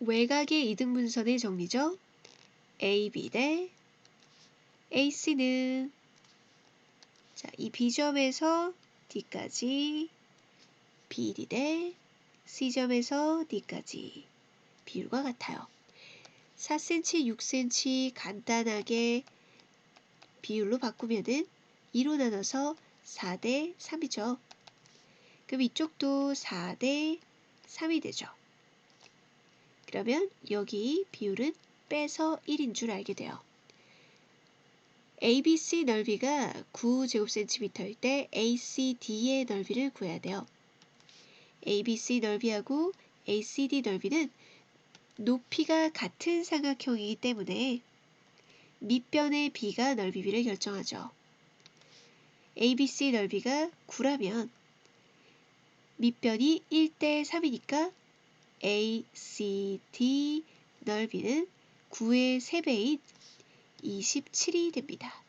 외곽의 이등분선의 정리죠. AB 대 AC는 자, 이 B점에서 D까지 BD 대 C점에서 D까지 비율과 같아요. 4cm, 6cm 간단하게 비율로 바꾸면은 2로 나눠서 4대 3이죠. 그럼 이쪽도 4대 3이 되죠. 그러면 여기 비율은 빼서 1인 줄 알게 돼요. ABC 넓이가 9제곱cm일 때 ACD의 넓이를 구해야 돼요. ABC 넓이하고 ACD 넓이는 높이가 같은 삼각형이기 때문에 밑변의 B가 넓이 비를 결정하죠. ABC 넓이가 9라면 밑변이 1대 3이니까 ACD 넓이는 9의 3배인 27이 됩니다.